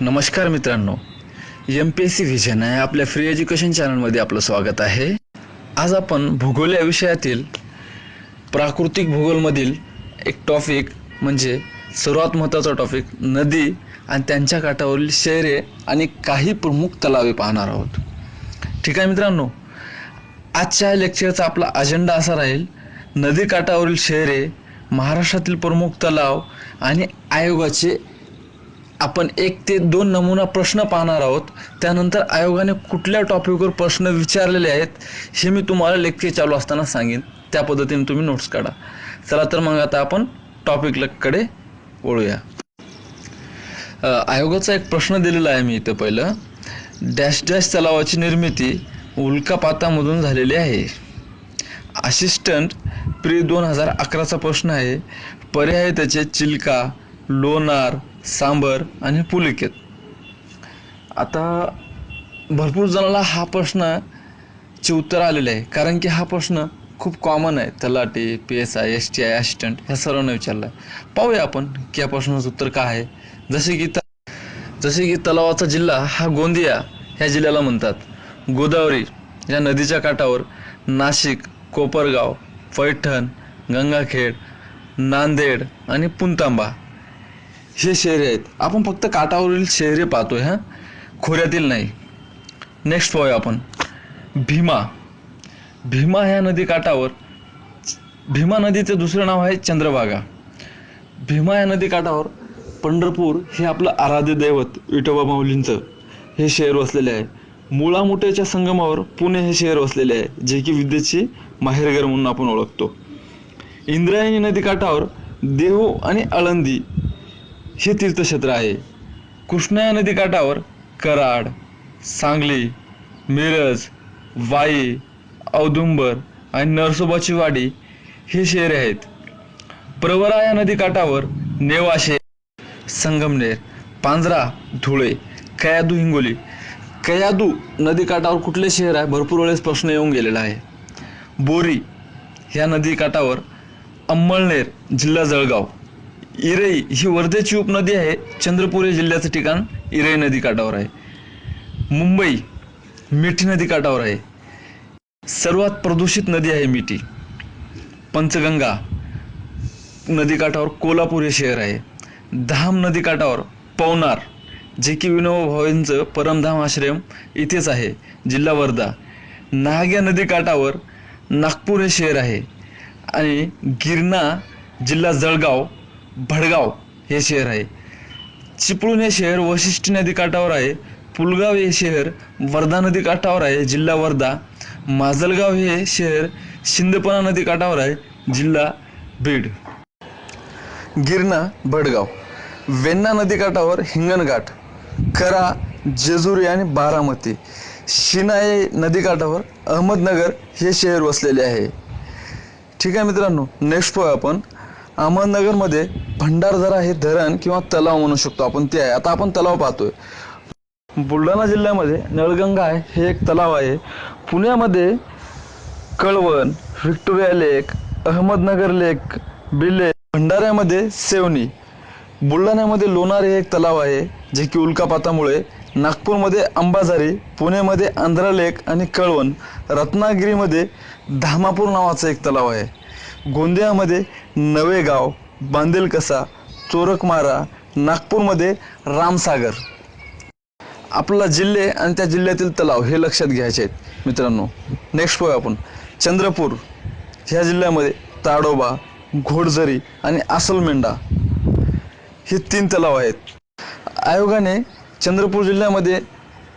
नमस्कार मित्रांनो. M P S C vision आहे आपल्या फ्री एज्युकेशन चॅनलमध्ये आपलं स्वागत आहे. आज आपण भूगोल या विषयातील प्राकृतिक भूगोलमधील एक टॉपिक म्हणजे सर्वात महत्त्वाचा टॉपिक नदी आणि त्यांच्या काठावरील शहरे आणि काही प्रमुख तलावे पाहणार आहोत. ठीक आहे मित्रांनो? आजच्या लेक्चरचा आपला अजेंडा असा राहील नदी काठावरील शहरे महाराष्ट्रातील प्रमुख तलाव आणि आयोगाचे आपण एक ते दोन नमुना प्रश्न पाहणार आहोत. त्यानंतर आयोगाने कुठल्या टॉपिकवर प्रश्न विचारलेले आहेत हे मी तुम्हाला लेक्चर चालू असताना सांगेन. त्या पद्धतीने तुम्ही नोट्स काढा. चला तर मग आता आपण टॉपिककडे वळूया. आयोगाचा एक प्रश्न दिलेला आहे मी इथं पहिलं. डॅश डॅश तलावाची निर्मिती उल्कापातामधून झालेली आहे. असिस्टंट प्री दोन हजार अकराचा प्रश्न आहे. पर्याय त्याचे चिल्का लोणार सांबर आणि पुलिकेत. आता भरपूर जणाला हा प्रश्नाचे उत्तर आलेले आहे. कारण की हा प्रश्न खूप कॉमन आहे. Talathi P S I S T I assistant ह्या सर्वांना विचारला आहे पाहूया आपण की या प्रश्नाचं उत्तर काय आहे. जसे की त जसे की तलावाचा जिल्हा हा गोंदिया ह्या जिल्ह्याला म्हणतात. गोदावरी या नदीच्या काठावर नाशिक कोपरगाव पैठण गंगाखेड नांदेड आणि पुंतांबा हे शहरे आहेत. आपण फक्त काठावरील शहरे पाहतोय हां? खोऱ्यातील नाही. नेक्स्ट पाहूया आपण. भीमा. भीमा ह्या नदी काठावर भीमा नदीचं दुसरं नाव आहे चंद्रभागा. भीमा या नदी काठावर पंढरपूर हे आपलं आराध्य दैवत विठोबा माऊलींचं हे शहर वसलेले आहे. मुळामुठ्याच्या संगमावर पुणे हे शहर वसलेले आहे जे की विद्येची माहेरघर म्हणून आपण ओळखतो. इंद्रायणी नदी काठावर देहू आणि आळंदी हे तीर्थक्षेत्र आहे. कृष्णा नदी काठावर कराड सांगली मिरज वाई औदुंबर आणि नरसोबाची वाडी हे शहरे आहेत. प्रवरा या नदी काठावर नेवाशे संगमनेर पांजरा धुळे कयादू हिंगोली. कयादू नदी काठावर कुठले शहर आहे? भरपूर वेळेस प्रश्न येऊन गेलेला आहे. बोरी ह्या नदी काठावर अंमळनेर जिल्हा जळगाव. इरई ही वर्धेची उपनदी आहे. चंद्रपूर हे जिल्ह्याचं ठिकाण इरई नदी काठावर आहे. मुंबई मिठी नदी काठावर आहे. सर्वात प्रदूषित नदी आहे मिठी. पंचगंगा नदी काठावर कोल्हापूर हे शहर आहे. धाम नदी काठावर पवनार जे की विनोबा भावेंचं परमधाम आश्रम इथेच आहे जिल्हा वर्धा. नाग्या नदी काठावर नागपूर हे शहर आहे. आणि गिरणा जिल्हा जळगाव भडगाव हे शहर आहे. चिपळूण हे शहर वशिष्ठी नदी काठावर आहे. पुलगाव हे शहर वर्धा नदी काठावर आहे जिल्हा वर्धा. माजलगाव हे शहर शिंदपणा नदी काठावर आहे जिल्हा बीड. गिरणा भडगाव. वेण्णा नदीकाठावर हिंगणघाट करा जेजुरी आणि बारामती. शिनाई नदीकाठावर अहमदनगर हे शहर वसलेले आहे. ठीक आहे मित्रांनो नेक्स्ट पाहू आपण. अहमदनगरमध्ये भंडारदरा हे धरण किंवा तलाव म्हणू शकतो आपण ते आहे. आता आपण तलाव पाहतोय. बुलढाणा जिल्ह्यामध्ये नळगंगा आहे हे एक तलाव आहे. पुण्यामध्ये Kalwan Victoria lake Ahmednagar lake बिले भंडाऱ्यामध्ये सेवनी बुलढाण्यामध्ये लोणार हे एक तलाव आहे जे की उल्कापातामुळे. नागपूरमध्ये अंबाझारी पुणेमध्ये आंध्रा लेक आणि कळवण. रत्नागिरीमध्ये धामापूर नावाचं एक तलाव आहे. गोंदियामध्ये नवेगाव बांदेलकसा चोरकमारा नागपूरमध्ये रामसागर. आपला जिल्हे आणि त्या जिल्ह्यातील तलाव हे लक्षात घ्यायचे आहेत. मित्रांनो नेक्स्ट पाहू आपण. चंद्रपूर ह्या जिल्ह्यामध्ये ताडोबा घोडझरी आणि आसलमेंढा हे तीन तलाव आहेत. आयोगाने चंद्रपूर जिल्ह्यामध्ये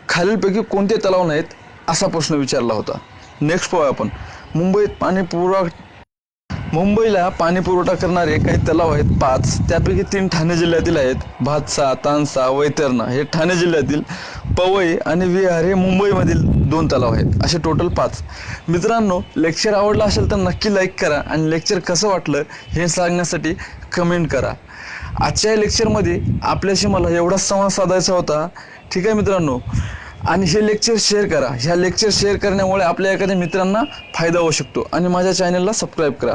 खालीलपैकी कोणते तलाव नाहीत असा प्रश्न विचारला होता. नेक्स्ट पाहू आपण. मुंबईत पाणी पुरवठा मुंबईला पाणी पुरवठा करणारे काही तलाव आहेत पाच. त्यापैकी तीन ठाणे जिल्ह्यातील आहेत. भातसा तानसा वैतरणा हे ठाणे जिल्ह्यातील पवई आणि विहार हे मुंबईमधील दोन तलाव आहेत. असे टोटल पाच. मित्रांनो लेक्चर आवडलं असेल तर नक्की लाईक करा आणि लेक्चर कसं वाटलं हे सांगण्यासाठी कमेंट करा. आजच्या या लेक्चरमध्ये आपल्याशी मला एवढा संवाद साधायचा होता. ठीक आहे मित्रांनो? आणि हे लेक्चर शेअर करा. ह्या लेक्चर शेअर करण्यामुळे आपल्या एखाद्या मित्रांना फायदा होऊ शकतो आणि माझ्या चॅनलला सबस्क्राईब करा.